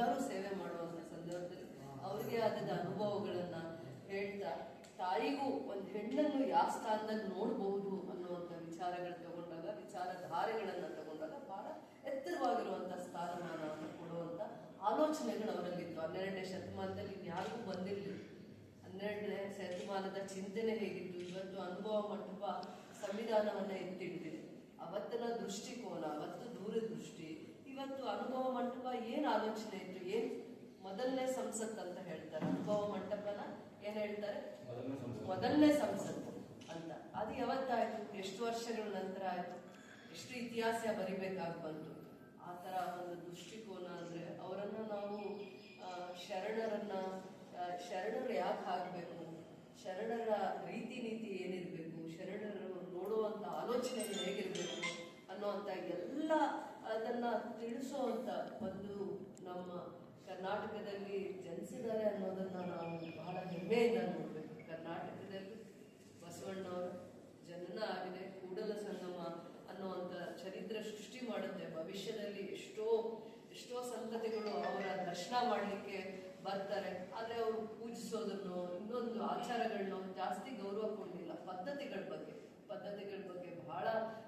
ಎಲ್ಲರೂ ಸೇವೆ ಮಾಡುವಂತ ಸಂದರ್ಭದಲ್ಲಿ ಅವರಿಗೆ ಆದ ಅನುಭವಗಳನ್ನ ಹೇಳ್ತಾ, ತಾಯಿಗೂ ಒಂದು ಹೆಣ್ಣನ್ನು ಯಾವ ಸ್ಥಾನದಲ್ಲಿ ನೋಡಬಹುದು ಅನ್ನುವಂತ ವಿಚಾರಗಳು ತಗೊಂಡಾಗ, ವಿಚಾರಧಾರೆಗಳನ್ನ ತಗೊಂಡಾಗ ಬಹಳ ಎತ್ತರವಾಗಿರುವಂತ ಸ್ಥಾನಮಾನವನ್ನು ಕೊಡುವಂತ ಆಲೋಚನೆಗಳು ಅವರಲ್ಲಿತ್ತು. ಹನ್ನೆರಡನೇ ಶತಮಾನದಲ್ಲಿ ಯಾರಿಗೂ ಬಂದಿರಲಿಲ್ಲ. ಹನ್ನೆರಡನೇ ಶತಮಾನದ ಚಿಂತನೆ ಹೇಗಿತ್ತು? ಇವತ್ತು ಅನುಭವ ಮಂಟಪ ಸಂವಿಧಾನವನ್ನ ಎತ್ತಿಡ್ತಿದೆ ಅವತ್ತಿನ ದೃಷ್ಟಿಕೋನ, ಅವತ್ತು ದೂರದೃಷ್ಟಿ. ಇವತ್ತು ಅನುಭವ ಮಂಟಪ ಏನ್ ಆಲೋಚನೆ ಇತ್ತು ಏನ್ ಮೊದಲನೇ ಸಂಸತ್ ಅಂತ ಹೇಳ್ತಾರೆ. ಅನುಭವ ಮಂಟಪನ ಏನ್ ಹೇಳ್ತಾರೆ? ಮೊದಲನೇ ಸಂಸತ್ತು ಅಂತ. ಅದು ಯಾವತ್ತಾಯ್ತು? ಎಷ್ಟು ವರ್ಷಗಳ ನಂತರ ಆಯ್ತು? ಎಷ್ಟು ಇತಿಹಾಸ ಬರಿಬೇಕಾಗಿ ಬಂತು ಆ ತರ ಒಂದು ದೃಷ್ಟಿಕೋನ ಅಂದ್ರೆ ಅವರನ್ನ ನಾವು ಶರಣರನ್ನ ಶರಣರು ಯಾಕೆ ಆಗ್ಬೇಕು? ಶರಣರ ರೀತಿ ನೀತಿ ಏನಿರ್ಬೇಕು? ಶರಣರು ನೋಡುವಂತ ಆಲೋಚನೆ ಹೇಗಿರ್ಬೇಕು ಅನ್ನುವಂತ ಎಲ್ಲ ಅದನ್ನ ತಿಳಿಸುವಂತ ಒಂದು ನಮ್ಮ ಕರ್ನಾಟಕದಲ್ಲಿ ಜನಿಸಿದ್ದಾರೆ ಅನ್ನೋದನ್ನ ನಾವು ಬಹಳ ಹೆಮ್ಮೆಯಿಂದ ನೋಡ್ಬೇಕು. ಕರ್ನಾಟಕದಲ್ಲಿ ಬಸವಣ್ಣವರ ಜನನ ಆಗಿದೆ, ಕೂಡಲ ಸಂಗಮ ಅನ್ನುವಂಥ ಚರಿತ್ರೆ ಸೃಷ್ಟಿ ಮಾಡುತ್ತೆ. ಭವಿಷ್ಯದಲ್ಲಿ ಎಷ್ಟೋ ಎಷ್ಟೋ ಸಂತತಿಗಳು ಅವರ ದರ್ಶನ ಮಾಡಲಿಕ್ಕೆ ಬರ್ತಾರೆ. ಆದರೆ ಅವರು ಪೂಜಿಸೋದನ್ನು, ಇನ್ನೊಂದು ಆಚಾರಗಳನ್ನ ಜಾಸ್ತಿ ಗೌರವ ಕೊಡಲಿಲ್ಲ. ಪದ್ಧತಿಗಳ ಬಗ್ಗೆ. ಪದ್ಧತಿಗಳ ಬಗ್ಗೆ ಬಹಳ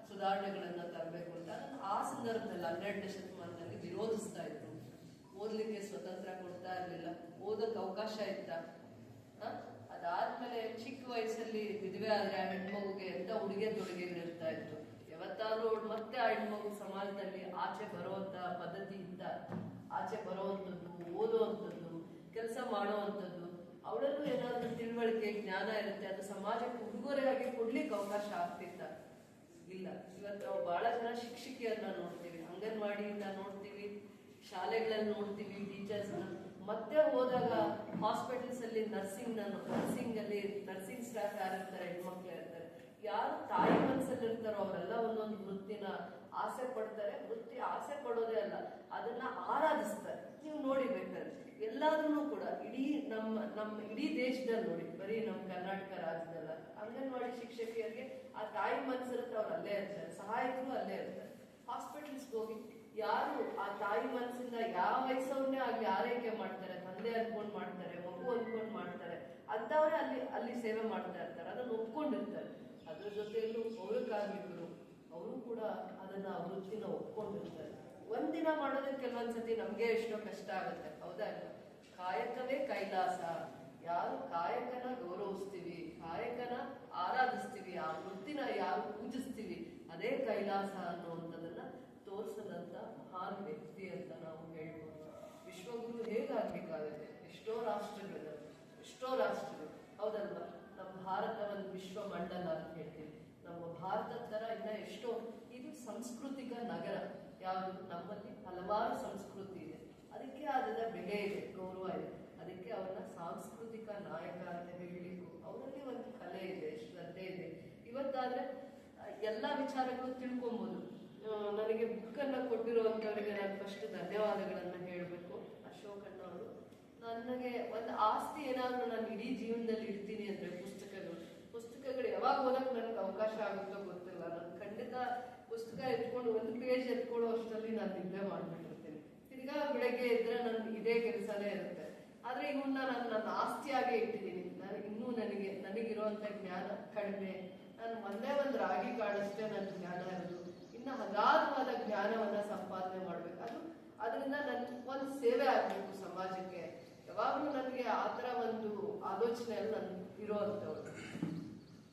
ಸುಧಾರಣೆಗಳನ್ನ ತರಬೇಕು ಅಂತ ಆ ಸಂದರ್ಭದಲ್ಲಿ ಹನ್ನೆರಡನೇ ಶತಮಾನದಲ್ಲಿ ವಿರೋಧಿಸ್ತಾ ಇದ್ರು. ಓದಲಿಕ್ಕೆ ಸ್ವತಂತ್ರ ಕೊಡ್ತಾ ಇರಲಿಲ್ಲ. ಓದೋಕೆ ಅವಕಾಶ ಇತ್ತ? ಅದಾದ್ಮೇಲೆ ಚಿಕ್ಕ ವಯಸ್ಸಲ್ಲಿ ಮದುವೆ ಆದ್ರೆ ಆ ಹೆಣ್ಮಗುಗೆ ಎಂತ ಉಡುಗೆ ತೊಡುಗೆಗಳಿರ್ತಾ ಇತ್ತು. ಯಾವತ್ತಾದ್ರೂ ಮತ್ತೆ ಆ ಹೆಣ್ಮಗು ಸಮಾಜದಲ್ಲಿ ಆಚೆ ಬರುವಂತ ಪದ್ಧತಿ ಇತ್ತ? ಆಚೆ ಬರುವಂಥದ್ದು, ಓದುವಂಥದ್ದು, ಕೆಲಸ ಮಾಡುವಂಥದ್ದು ಅವಳಲ್ಲೂ ಏನಾದರೂ ತಿಳುವಳಿಕೆ, ಜ್ಞಾನ ಇರುತ್ತೆ, ಅದು ಸಮಾಜಕ್ಕೆ ಉಡುಗೊರೆಯಾಗಿ ಕೊಡ್ಲಿಕ್ಕೆ ಅವಕಾಶ ಆಗ್ತಿತ್ತ ಇಲ್ಲ. ಇವತ್ತು ನಾವು ಬಹಳ ಜನ ಶಿಕ್ಷಕಿಯರನ್ನ ನೋಡ್ತೀವಿ, ಅಂಗನವಾಡಿಯಿಂದ ನೋಡ್ತೀವಿ, ಶಾಲೆಗಳಲ್ಲಿ ನೋಡ್ತೀವಿ ಟೀಚರ್ಸ್ ಮತ್ತೆ ಹೋದಾಗ ಹಾಸ್ಪಿಟಲ್ಸ್ ಅಲ್ಲಿ ನರ್ಸಿಂಗ್ ನರ್ಸಿಂಗ್ ಅಲ್ಲಿ ನರ್ಸಿಂಗ್ ಸ್ಟಾಫ್ ಯಾರಿರ್ತಾರೆ, ಹೆಣ್ಮಕ್ಳು ಇರ್ತಾರೆ. ಯಾರು ತಾಯಿ ಮನಸ್ಸಲ್ಲಿ ಇರ್ತಾರೋ ಅವರೆಲ್ಲ ಒಂದೊಂದು ವೃತ್ತಿನ ಆಸೆ ಪಡ್ತಾರೆ. ವೃತ್ತಿ ಆಸೆ ಪಡೋದೇ ಅಲ್ಲ, ಅದನ್ನ ಆರಾಧಿಸ್ತಾರೆ. ನೀವು ನೋಡಿ ಬೇಕಾದ್ರೆ. ಎಲ್ಲಾದ್ರೂ ಕೂಡ ಇಡೀ ನಮ್ಮ ನಮ್ಮ ಇಡೀ ದೇಶದಲ್ಲಿ ನೋಡಿ, ಬರೀ ನಮ್ಮ ಕರ್ನಾಟಕ ರಾಜ್ಯದಲ್ಲ, ಅಂಗನವಾಡಿ ಶಿಕ್ಷಕಿಯರಿಗೆ ಆ ತಾಯಿ ಮನಸ್ಸಿರುತ್ತೆ ಅವ್ರು ಅಲ್ಲೇ ಇರ್ತಾರೆ, ಸಹಾಯಕರು ಅಲ್ಲೇ ಇರ್ತಾರೆ. ಹಾಸ್ಪಿಟಲ್ಸ್ ಹೋಗಿ ಯಾರು ಆ ತಾಯಿ ಮನಸ್ಸಿಂದ ಯಾವ ವಯಸ್ಸವ್ರನ್ನೇ ಆಗಿ ಆರೈಕೆ ಮಾಡ್ತಾರೆ, ತಂದೆ ಅನ್ಕೊಂಡ್ ಮಾಡ್ತಾರೆ, ಮಗು ಅನ್ಕೊಂಡ್ ಮಾಡ್ತಾರೆ ಅಂತವ್ರೆ ಅಲ್ಲಿ ಅಲ್ಲಿ ಸೇವೆ ಮಾಡ್ತಾ ಇರ್ತಾರೆ, ಅದನ್ನ ಒಪ್ಕೊಂಡಿರ್ತಾರೆ. ಅದ್ರ ಜೊತೆಯಲ್ಲೂ ಪೌರ ಕಾರ್ಮಿಕರು, ಅವರು ಕೂಡ ಅದನ್ನ ವೃತ್ತಿನ ಒಪ್ಕೊಂಡಿರ್ತಾರೆ. ಒಂದಿನ ಮಾಡೋದಕ್ಕೆ ಕೆಲವೊಂದ್ಸತಿ ನಮ್ಗೆ ಎಷ್ಟೋ ಕಷ್ಟ ಆಗುತ್ತೆ, ಹೌದಾ? ಕೈಲಾಸ ಯಾರು ಕಾಯಕನ ಗೌರವಿಸ್ತೀವಿ, ಕಾಯಕನ ಆರಾಧಿಸ್ತೀವಿ, ಆ ವೃತ್ತಿನ ಯಾರು ಪೂಜಿಸ್ತೀವಿ, ಅದೇ ಕೈಲಾಸ ಅನ್ನುವಂಥದ್ದನ್ನ ತೋರಿಸದಂತ ಮಹಾನ್ ವ್ಯಕ್ತಿ ಅಂತ ನಾವು ಹೇಳ್ಬೋದು. ವಿಶ್ವಗುರು ಹೇಗಾಗ್ಬೇಕಾಗುತ್ತೆ? ಎಷ್ಟೋ ರಾಷ್ಟ್ರಗಳು ಎಷ್ಟೋ ರಾಷ್ಟ್ರಗಳು. ಹೌದಲ್ವಾ? ನಮ್ಮ ಭಾರತ ಒಂದು ವಿಶ್ವ ಮಂಡಲ ಅಂತ ಹೇಳ್ತೀವಿ. ನಮ್ಮ ಭಾರತದ ತರ ಇನ್ನ ಎಷ್ಟೋ, ಇದು ಸಾಂಸ್ಕೃತಿಕ ನಗರ. ಯಾವುದು? ನಮ್ಮಲ್ಲಿ ಹಲವಾರು ಸಂಸ್ಕೃತಿ ಇದೆ. ಅದಕ್ಕೆ ಆದ ಬೆಲೆ ಇದೆ, ಗೌರವ ಇದೆ. ಅದಕ್ಕೆ ಅವ್ರನ್ನ ಸಾಂಸ್ಕೃತಿಕ ನಾಯಕ ಅಂತ ಹೇಳಲಿಕ್ಕೂ ಅವರಲ್ಲಿ ಒಂದು ಕಲೆ ಇದೆ, ಶ್ರದ್ಧೆ ಇದೆ. ಇವತ್ತಾದ್ರೆ ಎಲ್ಲ ವಿಚಾರಗಳು ತಿಳ್ಕೊಬಹುದು ನನಗೆ ಬುಕ್ ಅನ್ನ ಕೊಟ್ಟಿರುವಂತವರಿಗೆ ನಾನು ಫಸ್ಟ್ ಧನ್ಯವಾದಗಳನ್ನ ಹೇಳಬೇಕು. ಅಶೋಕಣ್ಣ ಅವರು. ನನಗೆ ಒಂದು ಆಸ್ತಿ ಏನಾದರೂ ನಾನು ಇಡೀ ಜೀವನದಲ್ಲಿ ಇಡ್ತೀನಿ ಅಂದ್ರೆ ಪುಸ್ತಕಗಳು. ಪುಸ್ತಕಗಳು ಯಾವಾಗ ಓದಕ್ ನನಗೆ ಅವಕಾಶ ಆಗುತ್ತೋ ಗೊತ್ತಿಲ್ಲ. ನಾನು ಖಂಡಿತ ಪುಸ್ತಕ ಎತ್ಕೊಂಡು ಒಂದು ಪೇಜ್ ಎತ್ಕೊಳ್ಳೋ ಅಷ್ಟರಲ್ಲಿ ನಾನು ನಿದ್ದೆ ಮಾಡ್ಬಿಟ್ಟಿರ್ತೀನಿ ತಿರ್ಗಾ ಬೆಳಗ್ಗೆ ಇದ್ರೆ ನನ್ ಇದೇ ಕೆಲಸನೇ ಇರುತ್ತೆ. ಆದ್ರೆ ಇವನ್ನ ನಾನು ನನ್ನ ಆಸ್ತಿಯಾಗೆ ಇಟ್ಟಿದ್ದೀನಿ. ನಾನು ಇನ್ನೂ ನನಗೆ, ನನಗಿರುವಂತ ಜ್ಞಾನ ಕಡಿಮೆ. ನಾನು ಒಂದೇ ಒಂದು ರಾಗಿ ಕಾಳಷ್ಟೇ ನನ್ನ ಜ್ಞಾನ ಇರೋದು. ಇನ್ನು ಅಗಾಧವಾದ ಜ್ಞಾನವನ್ನ ಸಂಪಾದನೆ ಮಾಡ್ಬೇಕು. ಅದು ಅದರಿಂದ ನನ್ ಒಂದು ಸೇವೆ ಆಗ್ಬೇಕು ಸಮಾಜಕ್ಕೆ. ಯಾವಾಗ್ಲೂ ನನಗೆ ಆತರ ಒಂದು ಆಲೋಚನೆ ನನ್ ಇರುವಂತವ್ರು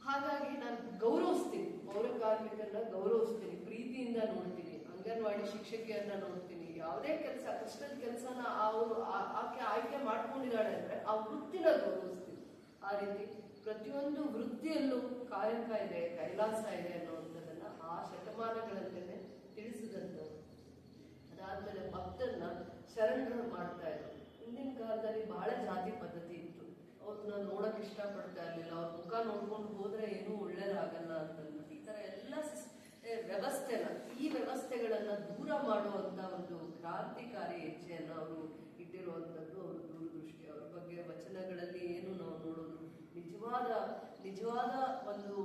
ಹಾಗಾಗಿ ನಾನು ಗೌರವಿಸ್ತೀನಿ. ಪೌರ ಕಾರ್ಮಿಕರನ್ನ ಗೌರವಿಸ್ತೀನಿ. ಪ್ರೀತಿಯಿಂದ ನೋಡ್ತೀನಿ. ಅಂಗನವಾಡಿ ಶಿಕ್ಷಕಿಯನ್ನ ನೋಡ್ತೀನಿ. ಯಾವುದೇ ಕೆಲಸ ಕಷ್ಟದ ಕೆಲಸನ ಅವರು ಆಕೆ ಆಯ್ಕೆ ಮಾಡ್ಕೊಂಡಿದ್ದಾಳೆ ಅಂದ್ರೆ ಆ ವೃತ್ತಿನ ಗೌರವಿಸ್ತೀವಿ. ಆ ರೀತಿ ಪ್ರತಿಯೊಂದು ವೃತ್ತಿಯಲ್ಲೂ ಕಾಯಕ ಇದೆ, ಕೈಲಾಸ ಇದೆ ಅನ್ನುವಂಥದ್ದನ್ನ ಆ ಶತಮಾನಗಳಲ್ಲೇ ತಿಳಿಸಿದಂಥವ್ರು. ಅದಾದ್ಮೇಲೆ ಭಕ್ತರನ್ನ ಶರಣರು ಮಾಡ್ತಾ ಇದ್ರು. ಹಿಂದಿನ ಕಾಲದಲ್ಲಿ ಬಹಳ ಜಾತಿ ಪದ್ಧತಿ ಇತ್ತು. ಅವ್ರನ್ನ ನೋಡಕ್ ಇಷ್ಟಪಡ್ತಾ ಇರ್ಲಿಲ್ಲ. ಅವ್ರ ಮುಖ ನೋಡ್ಕೊಂಡು ಹೋದ್ರೆ ಏನೂ ಒಳ್ಳೇದಾಗಲ್ಲ ಅಂತಂದ್ಬಿಟ್ಟು ಈ ತರ ಎಲ್ಲ ವ್ಯವಸ್ಥೆನ, ಈ ವ್ಯವಸ್ಥೆಗಳನ್ನ ದೂರ ಮಾಡುವಂತ ಒಂದು ಕ್ರಾಂತಿಕಾರಿ ಹೆಜ್ಜೆಯನ್ನು ಅವರು ಇಟ್ಟಿರುವಂಥದ್ದು ಅವ್ರ ದೂರದೃಷ್ಟಿ. ಅವರ ಬಗ್ಗೆ ವಚನಗಳಲ್ಲಿ ಏನು ನಾವು ನೋಡೋದು? ನಿಜವಾದ ನಿಜವಾದ ಒಂದು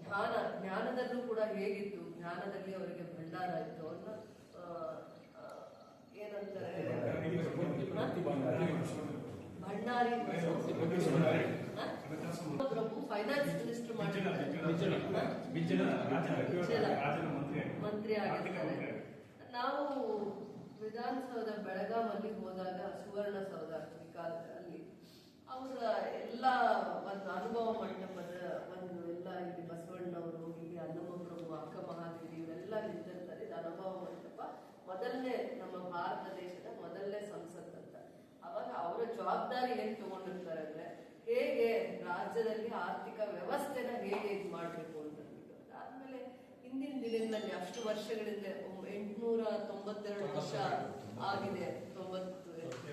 ಜ್ಞಾನ ಜ್ಞಾನದಲ್ಲೂ ಕೂಡ ಹೇಗಿತ್ತು? ಜ್ಞಾನದಲ್ಲಿ ಅವರಿಗೆ ಭಂಡಾರ ಇತ್ತು. ಅವ್ರನ್ನ ಏನಂತಾರೆ? ಭಂಡಾರಿ? ಪ್ರಭು ಫೈನಾನ್ಸ್ ಮಿನಿಸ್ಟರ್ ಮಾಡಿದ್ದಾರೆ. ಮಂತ್ರಿ ಆಗಿರ್ತಾರೆ ನಾವು ವಿಧಾನಸೌಧ ಬೆಳಗಾವಲ್ಲಿ ಹೋದಾಗ, ಸುವರ್ಣಸೌಧ ವಿಕಾಸ್ ಅಲ್ಲಿ ಅವರ ಎಲ್ಲ ಒಂದು ಅನುಭವ ಮಂಟಪದ ಒಂದು ಎಲ್ಲ ಇಲ್ಲಿ ಬಸವಣ್ಣವರು, ಇಲ್ಲಿ ಅನ್ನಮಪ್ರಭು ಅಕ್ಕ ಮಹಾದೇವಿ ಇವರೆಲ್ಲ ನಿಂತಿರ್ತಾರೆ. ಇದು ಅನುಭವ ಮಂಟಪ. ಮೊದಲನೇ ನಮ್ಮ ಭಾರತ ದೇಶದ ಮೊದಲನೇ ಸಂಸತ್ ಅಂತ. ಅವಾಗ ಅವರ ಜವಾಬ್ದಾರಿ ಏನ್ ತಗೊಂಡಿರ್ತಾರೆ ಅಂದ್ರೆ ಹೇಗೆ ರಾಜ್ಯದಲ್ಲಿ ಆರ್ಥಿಕ ವ್ಯವಸ್ಥೆನ ಹೇಗೆ ಇದು ಮಾಡಬೇಕು ಹಿಂದಿನ ದಿನಗಳಲ್ಲಿ ಅಷ್ಟು ವರ್ಷಗಳಿಂದ ಎಂಟುನೂರ ತೊಂಬತ್ತೆರಡು ವರ್ಷ ಆಗಿದೆ. ತೊಂಬತ್ತು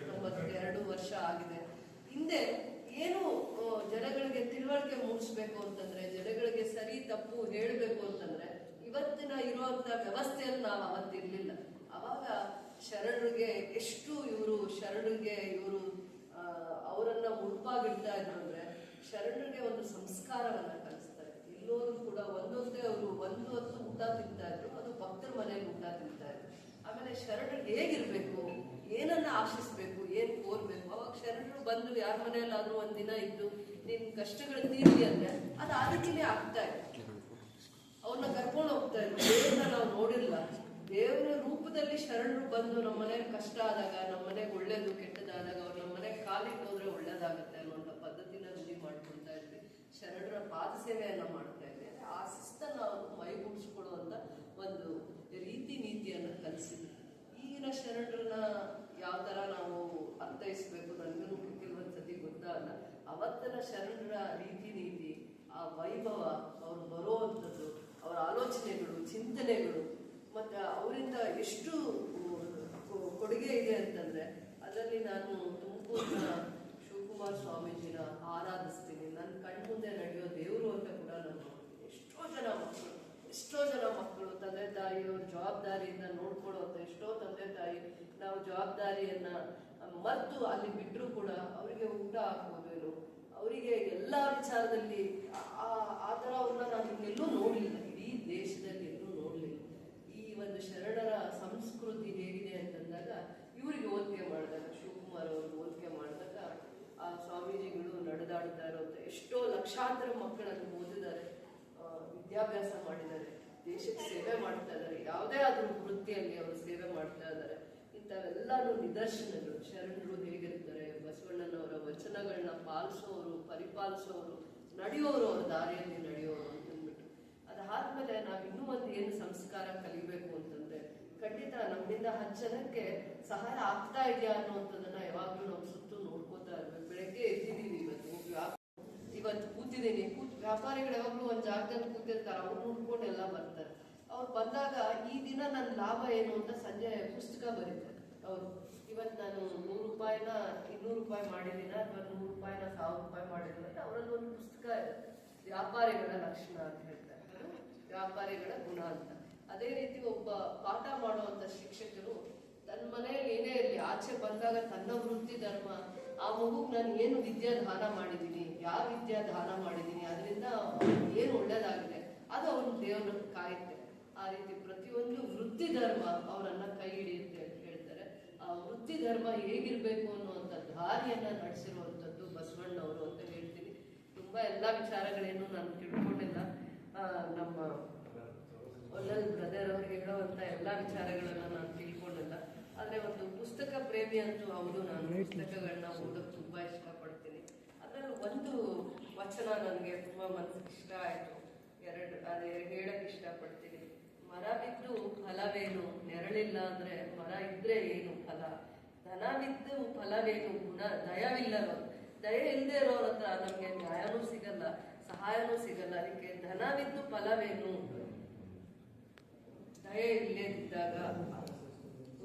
ತೊಂಬತ್ತೆರಡು ವರ್ಷ ಆಗಿದೆ. ಹಿಂದೆ ಏನು ಜನಗಳಿಗೆ ತಿಳುವಳಿಕೆ ಮೂಡಿಸ್ಬೇಕು ಅಂತಂದ್ರೆ ಜನಗಳಿಗೆ ಸರಿ ತಪ್ಪು ಹೇಳಬೇಕು ಅಂತಂದ್ರೆ ಇವತ್ತಿನ ಇರುವಂತ ವ್ಯವಸ್ಥೆಯಲ್ಲಿ ನಾವು ಅವತ್ತಿರ್ಲಿಲ್ಲ. ಅವಾಗ ಶರಣರಿಗೆ ಎಷ್ಟು ಇವರು ಶರಣರಿಗೆ ಇವರು ಅವರನ್ನ ಮುಡುಪಾಗಿಡ್ತಾ ಇದ್ರು ಅಂದ್ರೆ ಶರಣರಿಗೆ ಒಂದು ಸಂಸ್ಕಾರವನ್ನ ಎಲ್ಲೋರು ಕೂಡ ಒಂದೊಂದೇ ಅವರು ಒಂದು ಹೊತ್ತು ಊಟ ತಿಂತಾ ಇದ್ರು, ಅದು ಭಕ್ತರ ಮನೆಯಲ್ಲಿ ಊಟ ತಿಂತಾ ಇದ್ರು. ಆಮೇಲೆ ಶರಣರು ಹೇಗಿರ್ಬೇಕು? ಏನನ್ನ ಆಶಿಸ್ಬೇಕು? ಏನ್ ಕೋರ್ಬೇಕು? ಅವಾಗ ಶರಣರು ಬಂದು ಯಾರ ಮನೆಯಲ್ಲಾದ್ರೂ ಒಂದ್ ದಿನ ಇದ್ದು, ನಿನ್ ಕಷ್ಟಗಳು ತೀರ್ಲಿ ಅಂದ್ರೆ ಅದು ರೀತಿನೇ ಆಗ್ತಾ ಇದೆ. ಅವ್ರನ್ನ ಕರ್ಕೊಂಡು ಹೋಗ್ತಾ ಇದ್ರು. ದೇವ್ರನ್ನ ನಾವು ನೋಡಿಲ್ಲ. ದೇವರ ರೂಪದಲ್ಲಿ ಶರಣರು ಬಂದು ನಮ್ಮ ಮನೆಗೆ ಕಷ್ಟ ಆದಾಗ, ನಮ್ಮ ಮನೆಗೆ ಒಳ್ಳೇದು, ಕೆಟ್ಟದಾದಾಗ, ಅವ್ರು ನಮ್ಮ ಮನೆಗೆ ಕಾಲಿಟ್ಟು ಹೋದ್ರೆ ಒಳ್ಳೇದಾಗತ್ತೆ. ಶರಣರ ಪಾದ ಸೇವೆಯನ್ನು ಮಾಡ್ತಾ ಅಂದ್ರೆ ಆ ಶಿಸ್ತನ್ನ ನಾವು ಮೈಗೂಡಿಸ್ಕೊಳ್ಳುವಂತ ಒಂದು ರೀತಿ ನೀತಿಯನ್ನ ಕಲಿಸಿದ್ವಿ ಈಗಿನ ಶರಣರನ್ನ ಯಾವ ತರ ನಾವು ಅರ್ಥೈಸ್ಬೇಕು ನನಗೂ ಕೆಲವೊಂದ್ಸತಿ ಗೊತ್ತಾಗಲ್ಲ. ಅವತ್ತಿನ ಶರಣರ ರೀತಿ ನೀತಿ, ಆ ವೈಭವ, ಅವ್ರು ಬರುವಂಥದ್ದು, ಅವರ ಆಲೋಚನೆಗಳು, ಚಿಂತನೆಗಳು, ಮತ್ತೆ ಅವರಿಂದ ಎಷ್ಟು ಕೊಡುಗೆ ಇದೆ ಅಂತಂದ್ರೆ, ಅದರಲ್ಲಿ ನಾನು ತುಮಕೂರಿನ ಶಿವಕುಮಾರ್ ಸ್ವಾಮೀಜಿನ ಆರಾಧಿಸ್ತೀನಿ. ನನ್ನ ಕಣ್ಮುಂದೆ ನಡೆಯೋ ದೇವರು ಅಂತ ಕೂಡ ನಾನು ನೋಡ್ತೀನಿ. ಎಷ್ಟೋ ಜನ ಮಕ್ಕಳು, ಎಷ್ಟೋ ಜನ ಮಕ್ಕಳು, ತಂದೆ ತಾಯಿಯವ್ರ ಜವಾಬ್ದಾರಿಯಿಂದ ನೋಡ್ಕೊಳ್ಳುವಂತ ಎಷ್ಟೋ ತಂದೆ ತಾಯಿ ನಾವು ಜವಾಬ್ದಾರಿಯನ್ನ ಮರೆತು ಅಲ್ಲಿ ಬಿಟ್ಟರು ಕೂಡ ಅವರಿಗೆ ಊಟ ಹಾಕೋದೇನು ಅವರಿಗೆ ಎಲ್ಲ ವಿಚಾರದಲ್ಲಿ ಆ- ಆ ಥರ ಅವ್ರನ್ನ ನಾನು ಎಲ್ಲೂ ನೋಡಲಿಲ್ಲ. ಇಡೀ ದೇಶದಲ್ಲಿ ಎಲ್ಲೂ ನೋಡಲಿಲ್ಲ. ಈ ಒಂದು ಶರಣರ ಸಂಸ್ಕೃತಿ ಹೇಗಿದೆ ಅಂತಂದಾಗ ಸ್ವಾಮೀಜಿಗಳು ನಡೆದಾಡ್ತಾ ಇರೋದು ಎಷ್ಟೋ ಲಕ್ಷಾಂತರ ಮಕ್ಕಳನ್ನು ಓದಿದ್ದಾರೆ ವಿದ್ಯಾಭ್ಯಾಸ ಮಾಡಿದ್ದಾರೆ, ದೇಶಕ್ಕೆ ಸೇವೆ ಮಾಡ್ತಾ ಇದ್ದಾರೆ, ಯಾವುದೇ ಆದ್ರೂ ವೃತ್ತಿಯಲ್ಲಿ ಅವರು ಸೇವೆ ಮಾಡ್ತಾ ಇದ್ದಾರೆ. ಇಂಥವೆಲ್ಲಾನು ನಿದರ್ಶನಗಳು. ಶರಣರು ಹೇಗಿರ್ತಾರೆ ಬಸವಣ್ಣನವರ ವಚನಗಳನ್ನ ಪಾಲಿಸೋರು, ಪರಿಪಾಲಿಸೋರು, ನಡೆಯೋರು ಅವ್ರ ದಾರಿಯಲ್ಲಿ ನಡೆಯೋರು ಅಂತಂದ್ಬಿಟ್ಟು ಅದಾದ್ಮೇಲೆ ನಾವು ಇನ್ನೂ ಒಂದು ಏನು ಸಂಸ್ಕಾರ ಕಲಿಬೇಕು ಅಂತಂದ್ರೆ, ಖಂಡಿತ ನಮ್ಮಿಂದ ಹತ್ತು ಜನಕ್ಕೆ ಸಹಾಯ ಆಗ್ತಾ ಇದೆಯಾ ಅನ್ನುವಂಥದ್ದನ್ನ ಯಾವಾಗ್ಲೂ ನಾವು ಬೆಳಗ್ಗೆ ಎದ್ದಿದ್ದೀನಿ ಇವತ್ತು. ಇವತ್ತು ಕೂತಿದ್ದೀನಿ. ಕೂತ್ ವ್ಯಾಪಾರಿಗಳು ಯಾವಾಗಲೂ ಒಂದು ಜಾಗದಲ್ಲಿ ಕೂತಿರ್ತಾರೆ. ಅವ್ರು ನೋಡ್ಕೊಂಡು ಎಲ್ಲ ಬರ್ತಾರೆ. ಅವ್ರು ಬಂದಾಗ ಈ ದಿನ ನನ್ನ ಲಾಭ ಏನು ಅಂತ ಸಂಜೆ ಪುಸ್ತಕ ಬರೀತಾರೆ ಅವರು ಇವತ್ತು ನಾನು ನೂರು ರೂಪಾಯಿನ ಇನ್ನೂರು ರೂಪಾಯಿ ಮಾಡಿದ್ದೀನ? ಅಥವಾ ನೂರು ರೂಪಾಯಿನ ಸಾವಿರ ರೂಪಾಯಿ ಮಾಡಿದ್ದೀನಿ ಅಂತ ಅವರಲ್ಲಿ ಒಂದು ಪುಸ್ತಕ ವ್ಯಾಪಾರಿಗಳ ಲಕ್ಷಣ ಅಂತ ಹೇಳ್ತಾರೆ. ವ್ಯಾಪಾರಿಗಳ ಗುಣ ಅಂತ. ಅದೇ ರೀತಿ ಒಬ್ಬ ಪಾಠ ಮಾಡುವಂತ ಶಿಕ್ಷಕರು ತನ್ನ ಮನೆಯಲ್ಲಿ ಏನೇ ಇರಲಿ, ಆಚೆ ಬಂದಾಗ ತನ್ನ ವೃತ್ತಿ ಧರ್ಮ ಆ ಮಗುಗ್ ನಾನು ಏನು ವಿದ್ಯಾ ದಾನ ಮಾಡಿದ್ದೀನಿ ಯಾವ ವಿದ್ಯಾ ದಾನ ಮಾಡಿದ್ದೀನಿ, ಅದರಿಂದ ಏನು ಒಳ್ಳೇದಾಗಿದೆ, ಅದು ಅವನ ದೇವರ ಕಾಯುತ್ತೆ. ಆ ರೀತಿ ಪ್ರತಿಯೊಂದು ವೃತ್ತಿ ಧರ್ಮ ಅವರನ್ನ ಕೈ ಹಿಡಿಯುತ್ತೆ ಅಂತ ಹೇಳ್ತಾರೆ. ಆ ವೃತ್ತಿ ಧರ್ಮ ಹೇಗಿರ್ಬೇಕು ಅನ್ನುವಂಥ ದಾರಿಯನ್ನ ನಡೆಸಿರುವಂಥದ್ದು ಬಸವಣ್ಣವರು ಅಂತ ಹೇಳ್ತೀನಿ. ತುಂಬಾ ಎಲ್ಲಾ ವಿಚಾರಗಳೇನು ನಾನು ತಿಳ್ಕೊಂಡಿಲ್ಲ. ನಮ್ಮ ಒಲ್ಲಲ್ ಬ್ರದರ್ ಅವ್ರು ಹೇಳುವಂತ ಎಲ್ಲಾ ವಿಚಾರಗಳನ್ನ ನಾನು ಆದ್ರೆ ಒಂದು ಪುಸ್ತಕ ಪ್ರೇಮಿ ಅಂತೂ ಹೌದು, ನಾನು ಪುಸ್ತಕಗಳನ್ನ ಓದೋಕ್ ತುಂಬಾ ಇಷ್ಟಪಡ್ತೀನಿ. ಅದ್ರಲ್ಲಿ ಒಂದು ವಚನ ನನಗೆ ತುಂಬಾ ಮನಸ್ಸಿಗೆ ಇಷ್ಟ ಆಯ್ತು. ಎರಡು, ಅದೇ ಹೇಳಕ್ ಇಷ್ಟಪಡ್ತೀನಿ. ಮರ ಬಿದ್ದು ಫಲವೇನು? ನೆರಳಿಲ್ಲ ಅಂದ್ರೆ ಮರ ಇದ್ರೆ ಏನು ಫಲ? ಧನವಿದ್ದು ಫಲವೇನು? ಗುಣ ದಯವಿಲ್ಲರೋ ದಯ ಇಲ್ಲದೆ ಇರೋರ ಹತ್ರ ನಮ್ಗೆ ನ್ಯಾಯನೂ ಸಿಗಲ್ಲ, ಸಹಾಯನೂ ಸಿಗಲ್ಲ. ಅದಕ್ಕೆ ಧನವಿದ್ದು ಫಲವೇನು? ದಯ ಇಲ್ಲದಿದ್ದಾಗ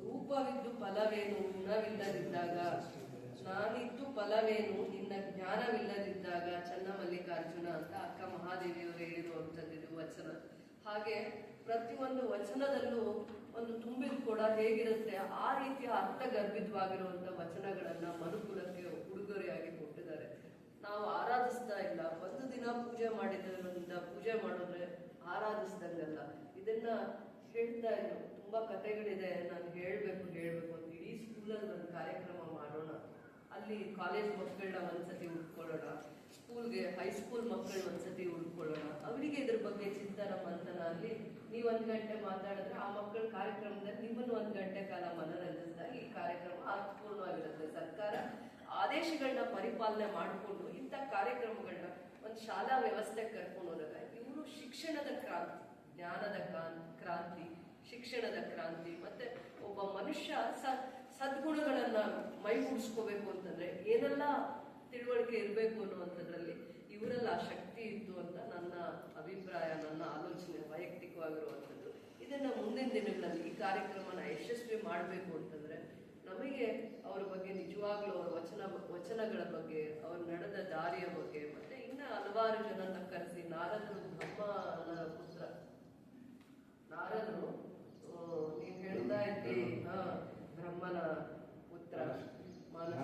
ರೂಪವಿದ್ದು ಫಲವೇನು? ಗುಣವಿಲ್ಲದಿದ್ದಾಗ. ನಾನಿದ್ದು ಫಲವೇನು? ನಿನ್ನ ಜ್ಞಾನವಿಲ್ಲದಿದ್ದಾಗ. ಚನ್ನ ಮಲ್ಲಿಕಾರ್ಜುನ ಅಂತ ಅಕ್ಕ ಮಹಾದೇವಿಯವರು ಹೇಳಿರುವಂಥದ್ದು ವಚನ. ಹಾಗೆ ಪ್ರತಿಯೊಂದು ವಚನದಲ್ಲೂ ಒಂದು ತುಂಬಿದ ಕೂಡ ಹೇಗಿರುತ್ತೆ? ಆ ರೀತಿಯ ಅರ್ಥಗರ್ಭಿತವಾಗಿರುವಂತ ವಚನಗಳನ್ನ ಮನುಕುಲಕ್ಕೆ ಉಡುಗೊರೆಯಾಗಿ ಕೊಟ್ಟಿದ್ದಾರೆ. ನಾವು ಆರಾಧಿಸ್ತಾ ಇಲ್ಲ. ಒಂದು ದಿನ ಪೂಜೆ ಮಾಡಿದ್ರಿಂದ ಪೂಜೆ ಮಾಡಿದ್ರೆ ಆರಾಧಿಸ್ದಂಗಲ್ಲ. ಇದನ್ನ ಹೇಳ್ತಾ ಇದ್ರು ತುಂಬಾ ಕಥೆಗಳಿದೆ, ನಾನು ಹೇಳ್ಬೇಕು ಹೇಳ್ಬೇಕು ಅಂತ ಇಡೀ ಸ್ಕೂಲಲ್ಲಿ ಒಂದು ಕಾರ್ಯಕ್ರಮ ಮಾಡೋಣ. ಅಲ್ಲಿ ಕಾಲೇಜ್ ಮಕ್ಕಳನ್ನ ಒಂದ್ಸತಿ ಉಳ್ಕೊಳ್ಳೋಣ. ಸ್ಕೂಲ್ಗೆ ಹೈಸ್ಕೂಲ್ ಮಕ್ಕಳು ಒಂದ್ಸತಿ ಉಳ್ಕೊಳ್ಳೋಣ. ಅವರಿಗೆ ಇದ್ರ ಬಗ್ಗೆ ಚಿಂತನ, ಮಂಥನ ಅಲ್ಲಿ ನೀವು ಒಂದ್ ಗಂಟೆ ಮಾತಾಡಿದ್ರೆ ಆ ಮಕ್ಕಳ ಕಾರ್ಯಕ್ರಮದಲ್ಲಿ ನಿಮ್ಮನ್ನು ಒಂದ್ ಗಂಟೆ ಕಾಲ ಮನರಂಜಿಸಿದಾಗ ಈ ಕಾರ್ಯಕ್ರಮ ಅರ್ಥಪೂರ್ಣವಾಗಿರುತ್ತೆ. ಸರ್ಕಾರ ಆದೇಶಗಳನ್ನ ಪರಿಪಾಲನೆ ಮಾಡಿಕೊಂಡು ಇಂಥ ಕಾರ್ಯಕ್ರಮಗಳನ್ನ ಒಂದು ಶಾಲಾ ವ್ಯವಸ್ಥೆ ಕರ್ಕೊಂಡು ಹೋದಾಗ ಇವರು ಶಿಕ್ಷಣದ ಕ್ರಾಂತಿ, ಜ್ಞಾನದ ಶಿಕ್ಷಣದ ಕ್ರಾಂತಿ. ಮತ್ತೆ ಒಬ್ಬ ಮನುಷ್ಯ ಸ, ಸದ್ಗುಣಗಳನ್ನ ಮೈಗೂಡಿಸ್ಕೋಬೇಕು ಅಂತಂದ್ರೆ ಏನೆಲ್ಲ ತಿಳುವಳಿಕೆ ಇರಬೇಕು ಅನ್ನುವಂಥದ್ರಲ್ಲಿ ಇವರೆಲ್ಲ ಶಕ್ತಿ ಇತ್ತು ಅಂತ ನನ್ನ ಅಭಿಪ್ರಾಯ, ನನ್ನ ಆಲೋಚನೆ ವೈಯಕ್ತಿಕವಾಗಿರುವಂಥದ್ದು. ಇದನ್ನ ಮುಂದಿನ ದಿನಗಳಲ್ಲಿ ಈ ಕಾರ್ಯಕ್ರಮನ ಯಶಸ್ವಿ ಮಾಡಬೇಕು ಅಂತಂದ್ರೆ ನಮಗೆ ಅವರ ಬಗ್ಗೆ ನಿಜವಾಗ್ಲೂ ಅವರ ವಚನ, ವಚನಗಳ ಬಗ್ಗೆ, ಅವ್ರು ನಡೆದ ದಾರಿಯ ಬಗ್ಗೆ, ಮತ್ತೆ ಇನ್ನ ಹಲವಾರು ಜನನ್ನ ಕರೆಸಿ ನಾರದರು ಬ್ರಹ್ಮನ ಪುತ್ರ. ನಾರದರು ನೀವ್ ಹೇಳ್ತಾ ಇದ್ದಿ ಹಾ ಬ್ರಹ್ಮನ ಪುತ್ರ ಮಾನಸ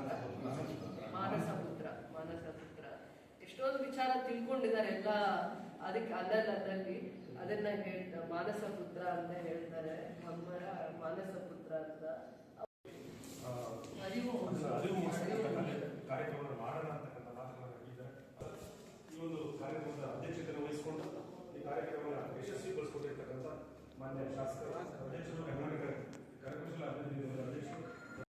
ಮಾನಸ ಪುತ್ರ ಮಾನಸ ಪುತ್ರ ಎಷ್ಟೊಂದು ವಿಚಾರ ತಿಳ್ಕೊಂಡಿದ್ದಾರೆ ಎಲ್ಲ ಅದಕ್ಕೆ ಅಲ್ಲಲ್ಲದಲ್ಲಿ ಅದನ್ನ ಹೇಳ್ತಾರೆ ಮಾನಸ ಪುತ್ರ ಅಂತ ಹೇಳ್ತಾರೆ ಬ್ರಹ್ಮರ ಮಾನಸ ಪುತ್ರ ಅಂತ. Mandel, 6. Deci, nu, că nu, că, care cum se la vede din 10,